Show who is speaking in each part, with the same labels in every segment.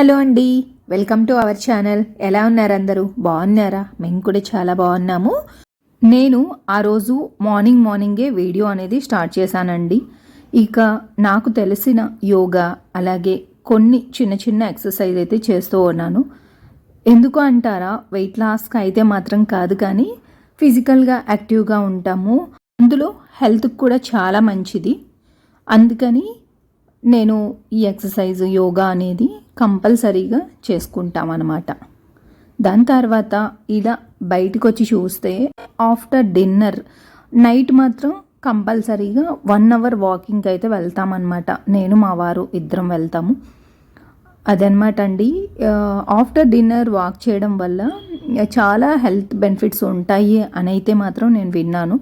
Speaker 1: Hello అండి. Welcome to our channel. ఎలా ఉన్నారు అందరూ? బాగున్నారా? మేము కూడా చాలా బాగున్నాము. నేను ఆ రోజు మార్నింగ్ మార్నింగే వీడియో అనేది స్టార్ట్ చేశానండి. ఇక నాకు తెలిసిన యోగా అలాగే కొన్ని చిన్న చిన్న ఎక్సర్సైజ్ అయితే చేస్తూ ఉన్నాను. ఎందుకు అంటారా? వెయిట్ లాస్కి అయితే మాత్రం కాదు కానీ ఫిజికల్గా యాక్టివ్గా ఉంటాము. అందులో హెల్త్కి కూడా చాలా మంచిది. అందుకని నేను ఈ ఎక్సర్సైజ్ యోగా అనేది కంపల్సరీగా చేసుకుంటామన్నమాట. దాని తర్వాత ఇలా బయటకు వచ్చి చూస్తే ఆఫ్టర్ డిన్నర్ నైట్ మాత్రం కంపల్సరీగా వన్ అవర్ వాకింగ్కి అయితే వెళ్తామన్నమాట. నేను మా వారు ఇద్దరం వెళ్తాము. అదనమాట అండి. ఆఫ్టర్ డిన్నర్ వాక్ చేయడం వల్ల చాలా హెల్త్ బెనిఫిట్స్ ఉంటాయి అని అయితే మాత్రం నేను విన్నాను.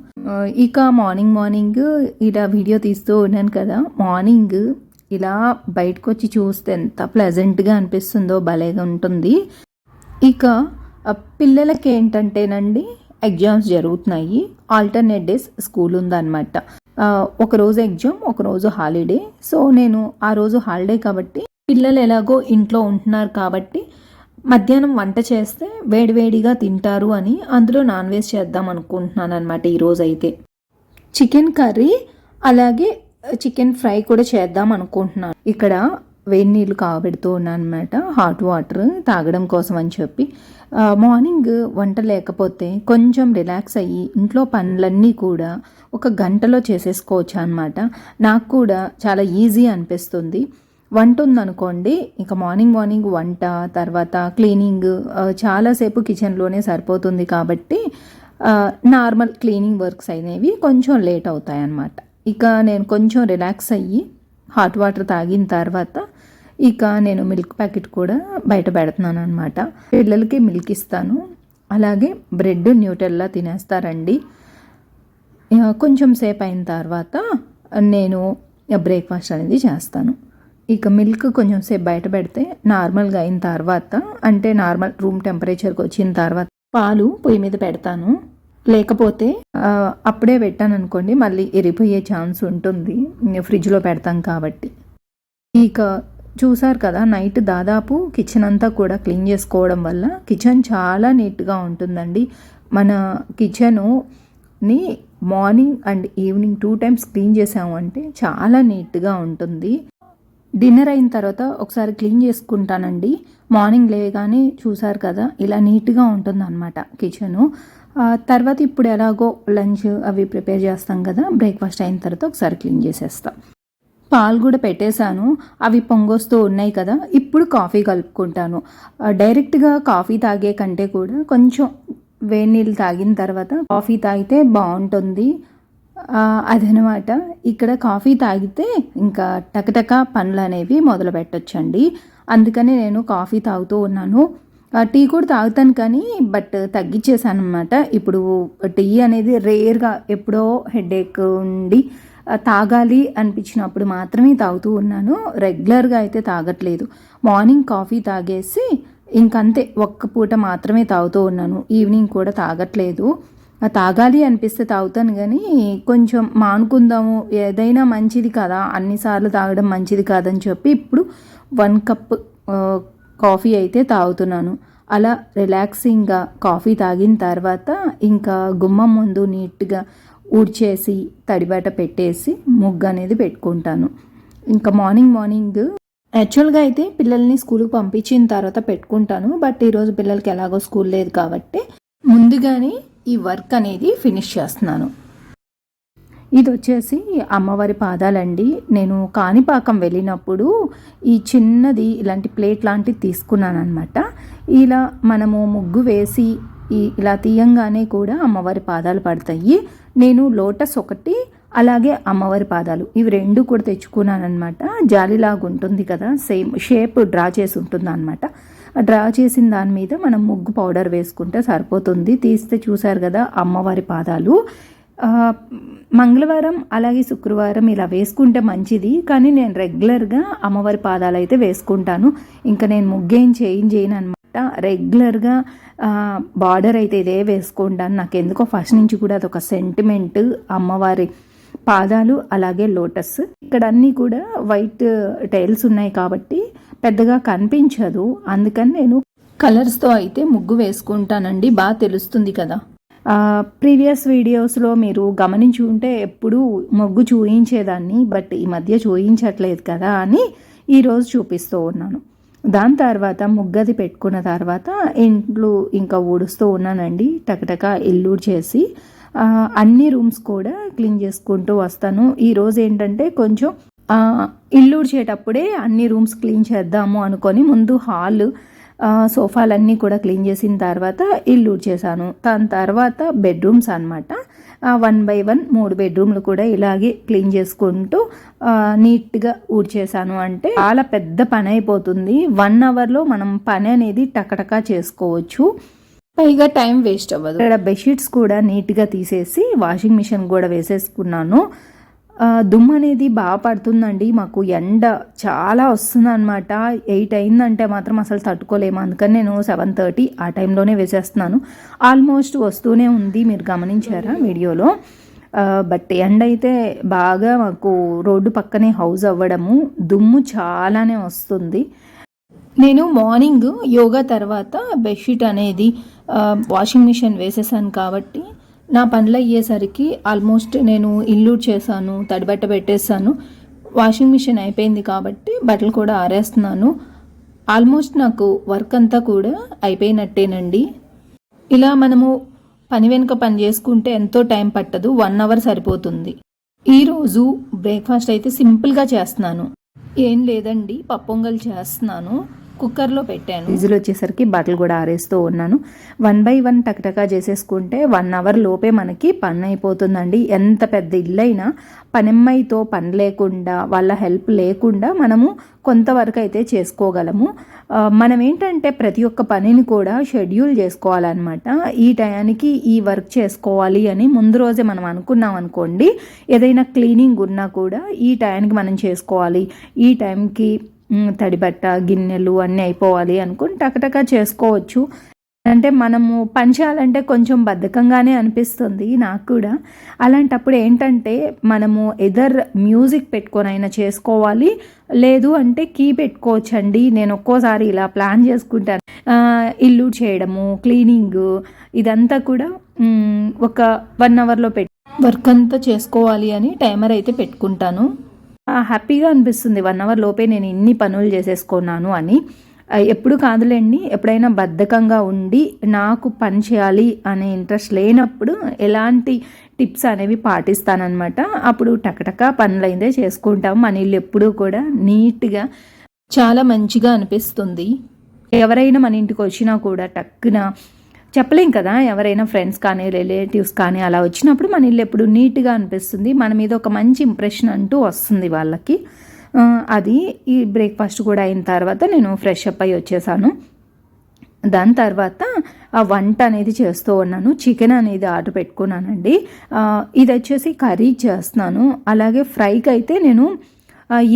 Speaker 1: ఇక మార్నింగ్ మార్నింగ్ ఇలా వీడియో తీస్తూ ఉన్నాను కదా. మార్నింగ్ ఇలా బయటకు వచ్చి చూస్తే ఎంత ప్లెజెంట్గా అనిపిస్తుందో భలేగా ఉంటుంది. ఇక పిల్లలకి ఏంటంటేనండి ఎగ్జామ్స్ జరుగుతున్నాయి. ఆల్టర్నేట్ డేస్ స్కూల్ ఉందన్నమాట. ఒకరోజు ఎగ్జామ్ ఒక రోజు హాలిడే సో నేను ఆ రోజు హాలిడే కాబట్టి పిల్లలు ఎలాగో ఇంట్లో ఉంటున్నారు కాబట్టి మధ్యాహ్నం వంట చేస్తే వేడివేడిగా తింటారు అని అందులో నాన్ వెజ్ చేద్దాం అనుకుంటున్నాను అనమాట ఈరోజు అయితే చికెన్ కర్రీ అలాగే చికెన్ ఫ్రై కూడా చేద్దాం అనుకుంటున్నాను. ఇక్కడ వేడి నీళ్ళు కాగబెడుతూ ఉన్నాను అనమాట హాట్ వాటర్ తాగడం కోసం అని చెప్పి. మార్నింగ్ వంట లేకపోతే కొంచెం రిలాక్స్ అయ్యి ఇంట్లో పనులన్నీ కూడా ఒక గంటలో చేసేసుకోవచ్చు అనమాట నాకు కూడా చాలా ఈజీ అనిపిస్తుంది. వంట ఉందనుకోండి ఇక మార్నింగ్ మార్నింగ్ వంట తర్వాత క్లీనింగ్ చాలాసేపు కిచెన్లోనే సరిపోతుంది కాబట్టి నార్మల్ క్లీనింగ్ వర్క్స్ అనేవి కొంచెం లేట్ అవుతాయి అన్నమాట ఇక నేను కొంచెం రిలాక్స్ అయ్యి హాట్ వాటర్ తాగిన తర్వాత ఇక నేను మిల్క్ ప్యాకెట్ కూడా బయట పెడుతున్నాను అనమాట పిల్లలకి మిల్క్ ఇస్తాను. అలాగే బ్రెడ్ న్యూటెల్లా తినేస్తారండి. ఇక కొంచెం సేపు అయిన తర్వాత నేను బ్రేక్ఫాస్ట్ అనేది చేస్తాను. ఇక మిల్క్ కొంచెం సేపు బయట పెడితే నార్మల్గా అయిన తర్వాత అంటే నార్మల్ రూమ్ టెంపరేచర్కి వచ్చిన తర్వాత పాలు పొయ్యి మీద పెడతాను. లేకపోతే అప్పుడే పెట్టాను అనుకోండి మళ్ళీ ఎరిపోయే ఛాన్స్ ఉంటుంది. ఫ్రిడ్జ్లో పెడతాం కాబట్టి. ఇక చూసారు కదా నైట్ దాదాపు కిచెన్ అంతా కూడా క్లీన్ చేసుకోవడం వల్ల కిచెన్ చాలా నీట్గా ఉంటుందండి. మన కిచెన్ని morning and evening two times clean చేసాము అంటే చాలా నీట్గా ఉంటుంది. డిన్నర్ అయిన తర్వాత ఒకసారి క్లీన్ చేసుకుంటానండి. మార్నింగ్ లేగానే చూసారు కదా ఇలా నీట్గా ఉంటుంది అనమాట కిచెను. తర్వాత ఇప్పుడు ఎలాగో లంచ్ అవి ప్రిపేర్ చేస్తాం కదా బ్రేక్ఫాస్ట్ అయిన తర్వాత ఒకసారి క్లీన్ చేసేస్తాం. పాలు కూడా పెట్టేశాను అవి పొంగొస్తూ ఉన్నాయి కదా ఇప్పుడు కాఫీ కలుపుకుంటాను. డైరెక్ట్గా కాఫీ తాగే కంటే కూడా కొంచెం వేడి నీళ్ళు తాగిన తర్వాత కాఫీ తాగితే బాగుంటుంది. అదనమాట. ఇక్కడ కాఫీ తాగితే ఇంకా టకటక పనులు అనేవి మొదలు పెట్టొచ్చండి అందుకని నేను కాఫీ తాగుతూ ఉన్నాను. టీ కూడా తాగుతాను కానీ బట్ తగ్గించేసాను అనమాట ఇప్పుడు టీ అనేది రేర్గా ఎప్పుడో హెడేక్ ఉండి తాగాలి అనిపించినప్పుడు మాత్రమే తాగుతూ ఉన్నాను. రెగ్యులర్గా అయితే తాగట్లేదు. మార్నింగ్ కాఫీ తాగేసి ఇంకంతే ఒక్క పూట మాత్రమే తాగుతూ ఉన్నాను. ఈవినింగ్ కూడా తాగట్లేదు. తాగాలి అనిపిస్తే తాగుతాను కానీ కొంచెం మానుకుందాము ఏదైనా మంచిది కదా అన్నిసార్లు తాగడం మంచిది కాదని చెప్పి ఇప్పుడు వన్ కప్ కాఫీ అయితే తాగుతున్నాను. అలా రిలాక్సింగ్గా కాఫీ తాగిన తర్వాత ఇంకా గుమ్మం ముందు నీట్గా ఊడ్చేసి తడిబట్ట పెట్టేసి ముగ్గు అనేది పెట్టుకుంటాను. ఇంకా మార్నింగ్ మార్నింగ్ యాక్చువల్గా అయితే పిల్లల్ని స్కూల్కి పంపించిన తర్వాత పెట్టుకుంటాను. బట్ ఈరోజు పిల్లలకి ఎలాగో స్కూల్ లేదు కాబట్టి ముందుగానే ఈ వర్క్ అనేది ఫినిష్ చేస్తున్నాను. ఇది వచ్చేసి అమ్మవారి పాదాలండి. నేను కాణిపాకం వెళ్ళినప్పుడు ఈ చిన్నది ఇలాంటి ప్లేట్ లాంటిది తీసుకున్నాను అనమాట ఇలా మనము ముగ్గు వేసి ఈ ఇలా తీయంగానే కూడా అమ్మవారి పాదాలు పడతాయి. నేను లోటస్ ఒకటి అలాగే అమ్మవారి పాదాలు. ఇవి రెండు కూడా తెచ్చుకున్నాను అనమాట జాలిలాగా ఉంటుంది కదా సేమ్ షేప్ డ్రా చేసి ఉంటుంది అనమాట డ్రా చేసిన దాని మీద మనం ముగ్గు పౌడర్ వేసుకుంటే సరిపోతుంది. తీస్తే చూసారు కదా అమ్మవారి పాదాలు. మంగళవారం అలాగే శుక్రవారం ఇలా వేసుకుంటే మంచిది కానీ నేను రెగ్యులర్గా అమ్మవారి పాదాలు అయితే వేసుకుంటాను. ఇంకా నేను ముగ్గేం చేంజ్ చేయను అనమాట రెగ్యులర్గా బార్డర్ అయితే ఇదే వేసుకుంటాను. నాకు ఎందుకో ఫస్ట్ నుంచి కూడా అదొక సెంటిమెంట్ అమ్మవారి పాదాలు అలాగే లోటస్. ఇక్కడ అన్నీ కూడా వైట్ టైల్స్ ఉన్నాయి కాబట్టి పెద్దగా కనిపించదు. అందుకని నేను కలర్స్తో అయితే ముగ్గు వేసుకుంటానండి. బాగా తెలుస్తుంది కదా. ప్రీవియస్ వీడియోస్లో మీరు గమనించి ఉంటే ఎప్పుడూ మొగ్గు చూయించేదాన్ని బట్ ఈ మధ్య చూయించట్లేదు కదా అని ఈరోజు చూపిస్తూ ఉన్నాను. దాని తర్వాత ముగ్గది పెట్టుకున్న తర్వాత ఇంట్లో ఇంకా ఊడుస్తూ ఉన్నానండి. టకటక ఇల్లు చేసి అన్ని రూమ్స్ కూడా క్లీన్ చేసుకుంటూ వస్తాను. ఈరోజు ఏంటంటే కొంచెం ఇల్లు చేటప్పుడే అన్ని రూమ్స్ క్లీన్ చేద్దాము అనుకొని ముందు హాల్ సోఫాలన్నీ కూడా క్లీన్ చేసిన తర్వాత ఇల్లు ఊడ్చేసాను దాని తర్వాత బెడ్రూమ్స్ అనమాట వన్ బై వన్ మూడు బెడ్రూమ్లు కూడా ఇలాగే క్లీన్ చేసుకుంటూ నీట్గా ఊడ్చేసాను అంటే చాలా పెద్ద పని అయిపోతుంది. వన్ అవర్లో మనం పని అనేది టకటకా చేసుకోవచ్చు. పైగా టైం వేస్ట్ అవ్వదు. ఇక్కడ బెడ్షీట్స్ కూడా నీట్గా తీసేసి వాషింగ్ మిషన్ కూడా వేసేసుకున్నాను. దుమ్ము అనేది బాగా పడుతుందండి. మాకు ఎండ చాలా వస్తుంది అనమాట ఎయిట్ అయిందంటే మాత్రం అసలు తట్టుకోలేము. అందుకని నేను సెవెన్ థర్టీ ఆ టైంలోనే వేసేస్తున్నాను. ఆల్మోస్ట్ వస్తూనే ఉంది. మీరు గమనించారా వీడియోలో? బట్ ఎండ అయితే బాగా మాకు రోడ్డు పక్కనే హౌస్ అవ్వడము దుమ్ము చాలానే వస్తుంది. నేను మార్నింగ్ యోగా తర్వాత బెడ్షీట్ అనేది వాషింగ్ మిషన్ వేసేసాను కాబట్టి నా పనులు అయ్యేసరికి ఆల్మోస్ట్ నేను ఇల్లు చేశాను తడిబట్ట పెట్టేశాను. వాషింగ్ మిషన్ అయిపోయింది కాబట్టి బట్టలు కూడా ఆరేస్తున్నాను. ఆల్మోస్ట్ నాకు వర్క్ అంతా కూడా అయిపోయినట్టేనండి. ఇలా మనము పని వెనుక పని చేసుకుంటే ఎంతో టైం పట్టదు వన్ అవర్ సరిపోతుంది. ఈరోజు బ్రేక్ఫాస్ట్ అయితే సింపుల్గా చేస్తున్నాను. ఏం లేదండి పప్పొంగల్ చేస్తున్నాను. కుక్కర్లో పెట్టాను. విజిల్ వచ్చేసరికి బట్టలు కూడా ఆరేస్తూ ఉన్నాను. వన్ బై వన్ టకటకా చేసేసుకుంటే వన్ అవర్ లోపే మనకి పని అయిపోతుందండి. ఎంత పెద్ద ఇల్లు అయినా పని లేకుండా వాళ్ళ హెల్ప్ లేకుండా మనము కొంతవరకు అయితే చేసుకోగలము. మనం ఏంటంటే ప్రతి ఒక్క పనిని కూడా షెడ్యూల్ చేసుకోవాలన్నమాట. ఈ టయానికి ఈ వర్క్ చేసుకోవాలి అని ముందు రోజే మనం అనుకున్నాం అనుకోండి ఏదైనా క్లీనింగ్ ఉన్నా కూడా ఈ టయానికి మనం చేసుకోవాలి. ఈ టైంకి తడిబట్ట గిన్నెలు అన్నీ అయిపోవాలి అనుకుని టకటక చేసుకోవచ్చు. అంటే మనము పని చేయాలంటే కొంచెం బద్ధకంగానే అనిపిస్తుంది నాకు కూడా. అలాంటప్పుడు ఏంటంటే మనము ఎదర్ మ్యూజిక్ పెట్టుకొని అయినా చేసుకోవాలి. లేదు అంటే కీ పెట్టుకోవచ్చండి. నేను ఒక్కోసారి ఇలా ప్లాన్ చేసుకుంటాను. ఇల్లు చేయడము క్లీనింగ్ ఇదంతా కూడా ఒక వన్ అవర్లో పెట్టి వర్క్ అంతా చేసుకోవాలి అని టైమర్ అయితే పెట్టుకుంటాను. హ్యాపీగా అనిపిస్తుంది. వన్ అవర్ లోపే నేను ఇన్ని పనులు చేసేసుకున్నాను అని. ఎప్పుడు కాదులేండి ఎప్పుడైనా బద్ధకంగా ఉండి నాకు పని చేయాలి అనే ఇంట్రెస్ట్ లేనప్పుడు ఎలాంటి టిప్స్ అనేవి పాటిస్తానన్నమాట. అప్పుడు టకటక పనులైందే చేసుకుంటాం. మన ఇల్లు ఎప్పుడూ కూడా నీట్గా చాలా మంచిగా అనిపిస్తుంది. ఎవరైనా మన ఇంటికి వచ్చినా కూడా టక్కున చెప్పలేం కదా ఎవరైనా ఫ్రెండ్స్ కానీ రిలేటివ్స్ కానీ అలా వచ్చినప్పుడు మన ఇల్లు ఎప్పుడు నీట్గా అనిపిస్తుంది. మన మీద ఒక మంచి ఇంప్రెషన్ అంటూ వస్తుంది వాళ్ళకి. అది ఈ బ్రేక్ఫాస్ట్ కూడా అయిన తర్వాత నేను ఫ్రెష్ అప్ అయ్యి వచ్చేసాను. దాని తర్వాత ఆ వంట అనేది చేస్తూ ఉన్నాను. చికెన్ అనేది ఆర్డర్ పెట్టుకున్నానండి. ఇది వచ్చేసి కర్రీ చేస్తున్నాను. అలాగే ఫ్రైకి అయితే నేను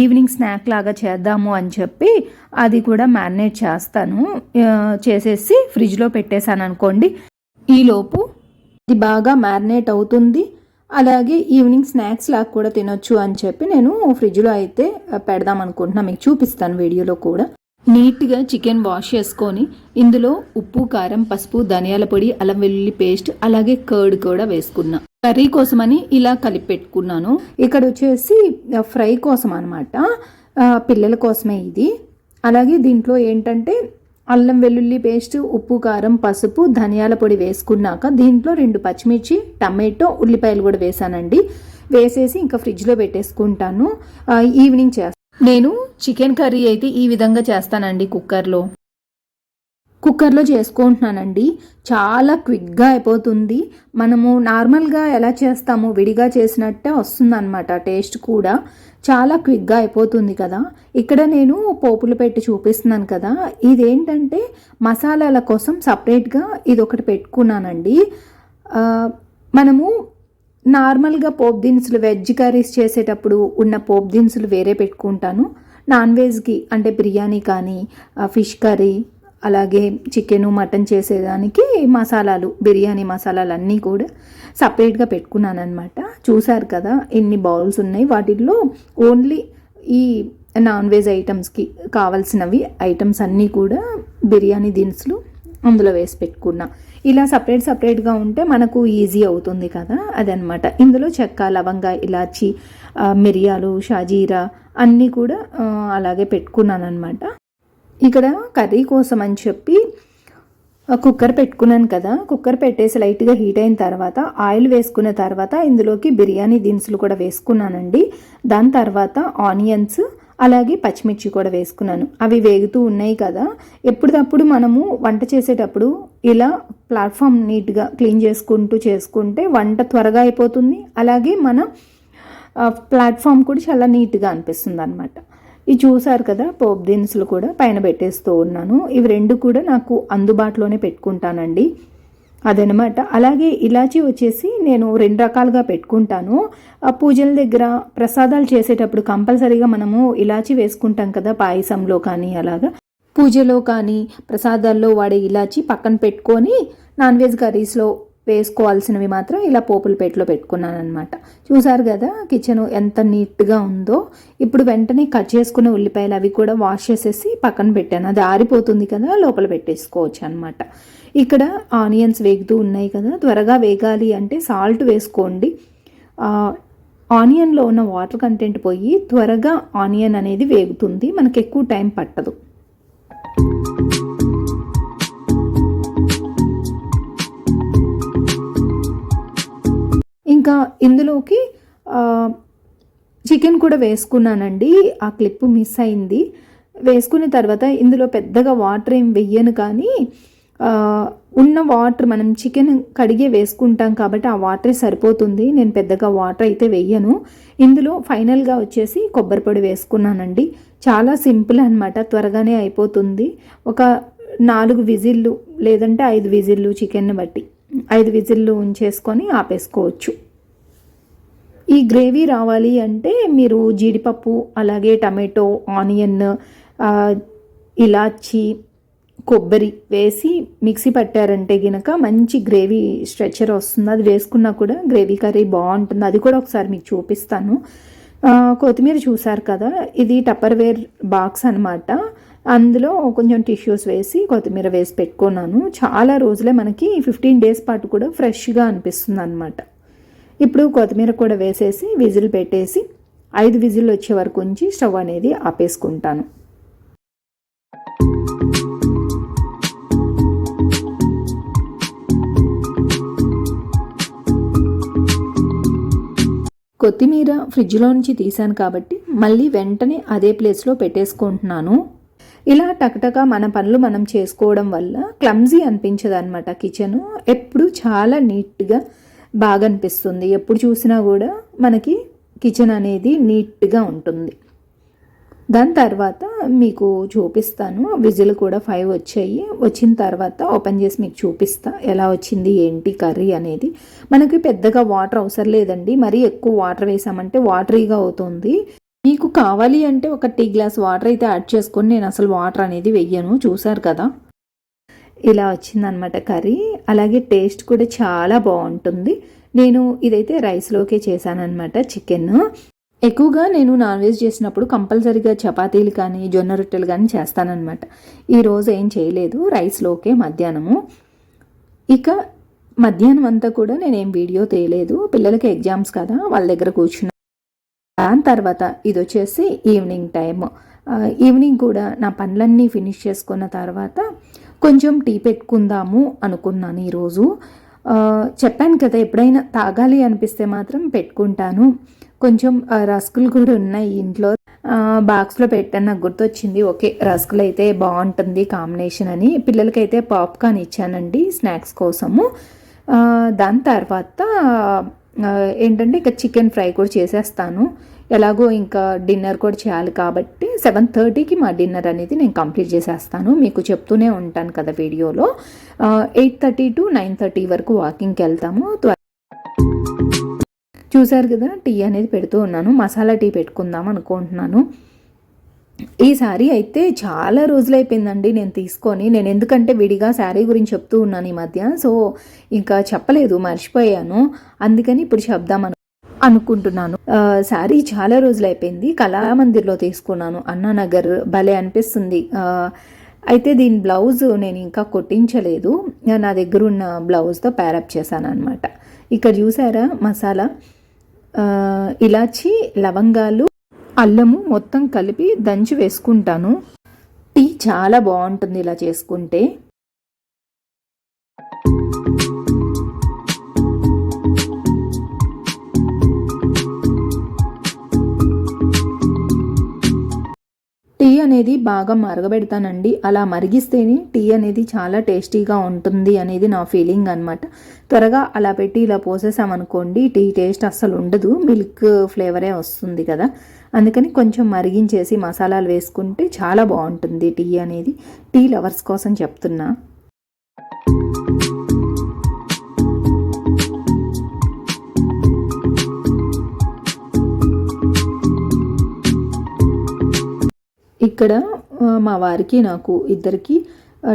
Speaker 1: ఈవినింగ్ స్నాక్ లాగా చేద్దాము అని చెప్పి అది కూడా మ్యారినేట్ చేస్తాను. చేసేసి ఫ్రిడ్జ్లో పెట్టేశాను అనుకోండి. ఈలోపు ఇది బాగా మ్యారినేట్ అవుతుంది. అలాగే ఈవినింగ్ స్నాక్స్ లాగా కూడా తినొచ్చు అని చెప్పి నేను ఫ్రిడ్జ్లో అయితే పెడదాం అనుకుంటున్నా. మీకు చూపిస్తాను వీడియోలో కూడా. నీట్గా చికెన్ వాష్ చేసుకొని ఇందులో ఉప్పు కారం పసుపు ధనియాల పొడి అల్లం వెల్లుల్లి పేస్ట్ అలాగే కర్డ్ కూడా వేసుకున్నా. కర్రీ కోసమని ఇలా కలిపి పెట్టుకున్నాను ఇక్కడ వచ్చేసి ఫ్రై కోసం అనమాట పిల్లల కోసమే ఇది. అలాగే దీంట్లో ఏంటంటే అల్లం వెల్లుల్లి పేస్ట్ ఉప్పు కారం పసుపు ధనియాల పొడి వేసుకున్నాక దీంట్లో రెండు పచ్చిమిర్చి టమాటో ఉల్లిపాయలు కూడా వేసానండి. వేసేసి ఇంకా ఫ్రిడ్జ్లో పెట్టేసుకుంటాను. ఈవినింగ్ చేస్తాను నేను చికెన్ కర్రీ అయితే ఈ విధంగా చేస్తానండి కుక్కర్లో. కుక్కర్లో చేసుకుంటున్నానండి. చాలా క్విక్గా అయిపోతుంది. మనము నార్మల్గా ఎలా చేస్తామో విడిగా చేసినట్టే వస్తుందన్నమాట టేస్ట్ కూడా. చాలా క్విక్గా అయిపోతుంది కదా. ఇక్కడ నేను పోపులు పెట్టి చూపిస్తున్నాను కదా. ఇదేంటంటే మసాలాల కోసం సపరేట్గా ఇది ఒకటి పెట్టుకున్నానండి మనము నార్మల్గా పోప్ దినుసులు వెజ్ కర్రీస్ చేసేటప్పుడు ఉన్న పోప్ దినుసులు వేరే పెట్టుకుంటాను. నాన్ వెజ్కి అంటే బిర్యానీ కానీ ఫిష్ కర్రీ అలాగే చికెను మటన్ చేసేదానికి మసాలాలు బిర్యానీ మసాలాలు అన్నీ కూడా సపరేట్గా పెట్టుకున్నాను అనమాట చూసారు కదా ఎన్ని బౌల్స్ ఉన్నాయి. వాటిల్లో ఓన్లీ ఈ నాన్ వెజ్ ఐటమ్స్కి కావాల్సినవి ఐటమ్స్ అన్నీ కూడా బిర్యానీ దినుసులు అందులో వేసి పెట్టుకున్నా. ఇలా సపరేట్ సపరేట్గా ఉంటే మనకు ఈజీ అవుతుంది కదా అదనమాట ఇందులో చెక్క లవంగ ఇలాచి మిరియాలు షాజీరా అన్నీ కూడా అలాగే పెట్టుకున్నాను అనమాట ఇక్కడ కర్రీ కోసం అని చెప్పి కుక్కర్ పెట్టుకున్నాను కదా. కుక్కర్ పెట్టేసి లైట్గా హీట్ అయిన తర్వాత ఆయిల్ వేసుకున్న తర్వాత ఇందులోకి బిర్యానీ దినుసులు కూడా వేసుకున్నానండి. దాని తర్వాత ఆనియన్స్ అలాగే పచ్చిమిర్చి కూడా వేసుకున్నాను. అవి వేగుతూ ఉన్నాయి కదా. ఎప్పటికప్పుడు మనము వంట చేసేటప్పుడు ఇలా ప్లాట్ఫామ్ నీట్గా క్లీన్ చేసుకుంటూ చేసుకుంటే వంట త్వరగా అయిపోతుంది. అలాగే మన ప్లాట్ఫామ్ కూడా చాలా నీట్గా అనిపిస్తుంది అనమాట ఇవి చూసారు కదా పోప్ దినుసులు కూడా పైన పెట్టేస్తూ ఉన్నాను. ఇవి రెండు కూడా నాకు అందుబాటులోనే పెట్టుకుంటానండి. అదనమాట. అలాగే ఇలాచీ వచ్చేసి నేను రెండు రకాలుగా పెట్టుకుంటాను. ఆ పూజల దగ్గర ప్రసాదాలు చేసేటప్పుడు కంపల్సరీగా మనము ఇలాచీ వేసుకుంటాం కదా పాయసంలో కానీ అలాగా. పూజలో కానీ ప్రసాదాల్లో వాడే ఇలాచి పక్కన పెట్టుకొని నాన్ వెజ్ కర్రీస్లో వేసుకోవాల్సినవి మాత్రం ఇలా పోపుల పెట్లో పెట్టుకున్నాను అనమాట చూసారు కదా కిచెన్ ఎంత నీట్గా ఉందో. ఇప్పుడు వెంటనే కట్ చేసుకున్న ఉల్లిపాయలు అవి కూడా వాష్ చేసేసి పక్కన పెట్టాను. అది ఆరిపోతుంది కదా లోపల పెట్టేసుకోవచ్చు అనమాట ఇక్కడ ఆనియన్స్ వేగుతూ ఉన్నాయి కదా త్వరగా వేగాలి అంటే సాల్ట్ వేసుకోండి. ఆనియన్లో ఉన్న వాటర్ కంటెంట్ పోయి త్వరగా ఆనియన్ అనేది వేగుతుంది. మనకు ఎక్కువ టైం పట్టదు. ఇంకా ఇందులోకి చికెన్ కూడా వేసుకున్నానండి. ఆ క్లిప్ మిస్ అయింది. వేసుకున్న తర్వాత ఇందులో పెద్దగా వాటర్ ఏం వెయ్యను కానీ ఉన్న వాటర్ మనం చికెన్ కడిగే వేసుకుంటాం కాబట్టి ఆ వాటరే సరిపోతుంది. నేను పెద్దగా వాటర్ అయితే వెయ్యను. ఇందులో ఫైనల్గా వచ్చేసి కొబ్బరి పొడి వేసుకున్నానండి. చాలా సింపుల్ అనమాట త్వరగానే అయిపోతుంది. ఒక నాలుగు విజిల్లు లేదంటే ఐదు విజిల్లు చికెన్ని బట్టి. ఐదు విజిల్లు ఉంచేసుకొని ఆపేసుకోవచ్చు. ఈ గ్రేవీ రావాలి అంటే మీరు జీడిపప్పు అలాగే టమాటో ఆనియన్ ఇలాచి కొబ్బరి వేసి మిక్సీ పట్టారంటే గినక మంచి గ్రేవీ స్ట్రెచర్ వస్తుంది. అది వేసుకున్నా కూడా గ్రేవీ కర్రీ బాగుంటుంది. అది కూడా ఒకసారి మీకు చూపిస్తాను. కొత్తిమీర చూసారు కదా? ఇది టప్పర్వేర్ బాక్స్ అనమాట అందులో కొంచెం టిష్యూస్ వేసి కొత్తిమీర వేసి పెట్టుకున్నాను. చాలా రోజులే మనకి ఫిఫ్టీన్ డేస్ పాటు కూడా ఫ్రెష్గా అనిపిస్తుంది అనమాట ఇప్పుడు కొత్తిమీర కూడా వేసేసి విజిల్ పెట్టేసి ఐదు విజిల్ వచ్చే వరకు ఉంచి స్టవ్ అనేది ఆపేసుకుంటాను. కొత్తిమీర ఫ్రిడ్జ్లో నుంచి తీశాను కాబట్టి మళ్ళీ వెంటనే అదే ప్లేస్లో పెట్టేసుకుంటున్నాను. ఇలా టకటక మన పనులు మనం చేసుకోవడం వల్ల క్లమ్జీ అనిపించదు అనమాట కిచెన్ ఎప్పుడు చాలా నీట్గా బాగా అనిపిస్తుంది ఎప్పుడు చూసినా కూడా మనకి కిచెన్ అనేది నీట్గా ఉంటుంది. దాని తర్వాత మీకు చూపిస్తాను. విజిల్ కూడా ఫైవ్ వచ్చాయి. వచ్చిన తర్వాత ఓపెన్ చేసి మీకు చూపిస్తా. ఎలా వచ్చింది ఏంటి కర్రీ అనేది. మనకి పెద్దగా వాటర్ అవసరం లేదండి. మరీ ఎక్కువ వాటర్ వేసామంటే వాటరీగా అవుతుంది. మీకు కావాలి అంటే ఒక టీ గ్లాస్ వాటర్ అయితే యాడ్ చేసుకొని నేను అసలు వాటర్ అనేది వెయ్యను చూసారు కదా? ఇలా వచ్చిందనమాట కర్రీ. అలాగే టేస్ట్ కూడా చాలా బాగుంటుంది. నేను ఇదైతే రైస్లోకే చేశానన్నమాట చికెన్. ఎక్కువగా నేను నాన్ వెజ్ చేసినప్పుడు కంపల్సరీగా చపాతీలు కానీ జొన్న రొట్టెలు కానీ చేస్తానన్నమాట. ఈరోజు ఏం చేయలేదు. రైస్లోకే మధ్యాహ్నము. ఇక మధ్యాహ్నం అంతా కూడా నేనేం వీడియో తీయలేదు. పిల్లలకి ఎగ్జామ్స్ కదా వాళ్ళ దగ్గర కూర్చున్నా. దాని తర్వాత ఇది వచ్చేసి ఈవినింగ్ టైం ఈవినింగ్ కూడా నా పనులన్నీ ఫినిష్ చేసుకున్న తర్వాత కొంచెం టీ పెట్టుకుందాము అనుకున్నాను ఈరోజు. చెప్పాను కదా ఎప్పుడైనా తాగాలి అనిపిస్తే మాత్రం పెట్టుకుంటాను. కొంచెం రస్కులు కూడా ఉన్నాయి ఇంట్లో. బాక్స్లో పెట్టాను నాకు గుర్తొచ్చింది. ఓకే రస్కులు అయితే బాగుంటుంది కాంబినేషన్ అని. పిల్లలకైతే పాప్కార్న్ ఇచ్చానండి స్నాక్స్ కోసము. దాని తర్వాత ఏంటంటే ఇక చికెన్ ఫ్రై కూడా చేసేస్తాను. ఎలాగో ఇంకా డిన్నర్ కూడా చేయాలి కాబట్టి సెవెన్ థర్టీకి మా డిన్నర్ అనేది నేను కంప్లీట్ చేసేస్తాను. మీకు చెప్తూనే ఉంటాను కదా వీడియోలో. Eight thirty to nine thirty వరకు వాకింగ్కి వెళ్తాము. చూసారు కదా టీ అనేది పెడుతూ ఉన్నాను. మసాలా టీ పెట్టుకుందాం అనుకుంటున్నాను. ఈ శారీ అయితే చాలా రోజులైపోయిందండి నేను తీసుకొని. నేను ఎందుకంటే విడిగా శారీ గురించి చెప్తూ ఉన్నాను ఈ మధ్య. సో ఇంకా చెప్పలేదు మర్చిపోయాను. అందుకని ఇప్పుడు చెప్దామను అనుకుంటున్నాను. శారీ చాలా రోజులు అయిపోయింది కళామందిర్లో తీసుకున్నాను. అన్నానగర్ భలే అనిపిస్తుంది. అయితే దీని బ్లౌజ్ నేను ఇంకా కొట్టించలేదు. నా దగ్గర ఉన్న బ్లౌజ్తో ప్యారప్ చేశాను అనమాట ఇక్కడ చూసారా మసాలా? ఇలాచి లవంగాలు అల్లము మొత్తం కలిపి దంచి వేసుకుంటాను. టీ చాలా బాగుంటుంది ఇలా చేసుకుంటే. అనేది బాగా మరగబెడతానండి. అలా మరిగిస్తేనే టీ అనేది చాలా టేస్టీగా ఉంటుంది అనేది నా ఫీలింగ్ అనమాట త్వరగా అలా పెట్టి ఇలా పోసేసామనుకోండి టీ టేస్ట్ అస్సలు ఉండదు మిల్క్ ఫ్లేవరే వస్తుంది కదా. అందుకని కొంచెం మరిగించేసి మసాలాలు వేసుకుంటే చాలా బాగుంటుంది టీ అనేది. టీ లవర్స్ కోసం చెప్తున్నా. ఇక్కడ మా వారికి నాకు ఇద్దరికి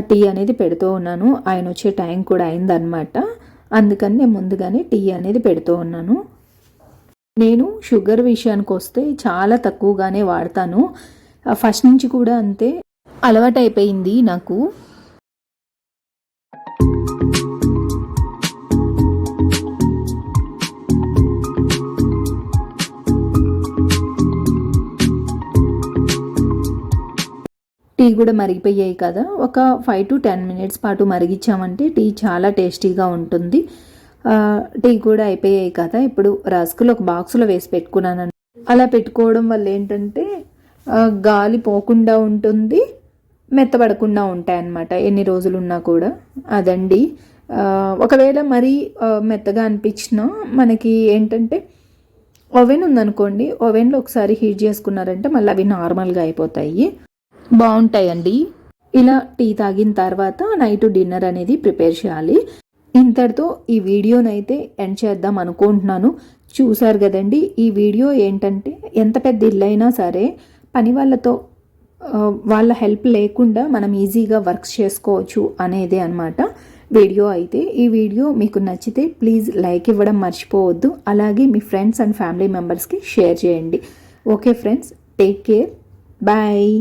Speaker 1: టీ అనేది పెడుతూ ఉన్నాను. ఆయన వచ్చే టైం కూడా అయిందనమాట అందుకని నేను ముందుగానే టీ అనేది పెడుతూ ఉన్నాను. నేను షుగర్ విషయానికి వస్తే చాలా తక్కువగానే వాడతాను. ఫస్ట్ నుంచి కూడా అంతే అలవాటైపోయింది నాకు. టీ కూడా మరిగిపోయాయి కదా. ఒక ఫైవ్ టు టెన్ మినిట్స్ పాటు మరిగించామంటే టీ చాలా టేస్టీగా ఉంటుంది. టీ కూడా అయిపోయాయి కదా. ఇప్పుడు రస్కులు ఒక బాక్స్లో వేసి పెట్టుకున్నాను. అలా పెట్టుకోవడం వల్ల ఏంటంటే గాలి పోకుండా ఉంటుంది మెత్తబడకుండా ఉంటాయి అన్నమాట ఎన్ని రోజులు ఉన్నా కూడా. అదండి. ఒకవేళ మరీ మెత్తగా అనిపించినా మనకి ఏంటంటే ఓవెన్ ఉందనుకోండి ఓవెన్లో ఒకసారి హీట్ చేసుకున్నారంటే మళ్ళీ అవి నార్మల్గా అయిపోతాయి. బాగుంటాయండి. ఇలా టీ తాగిన తర్వాత నైట్ డిన్నర్ అనేది ప్రిపేర్ చేయాలి. ఇంతటితో ఈ వీడియోనైతే ఎండ్ చేద్దాం అనుకుంటున్నాను. చూసారు కదండి ఈ వీడియో ఏంటంటే ఎంత పెద్ద ఇల్లు అయినా సరే పని వాళ్ళతో వాళ్ళ హెల్ప్ లేకుండా మనం ఈజీగా వర్క్స్ చేసుకోవచ్చు అనేదే అనమాట వీడియో అయితే. ఈ వీడియో మీకు నచ్చితే ప్లీజ్ లైక్ ఇవ్వడం మర్చిపోవద్దు. అలాగే మీ ఫ్రెండ్స్ అండ్ ఫ్యామిలీ మెంబర్స్కి షేర్ చేయండి. Okay friends take care. Bye.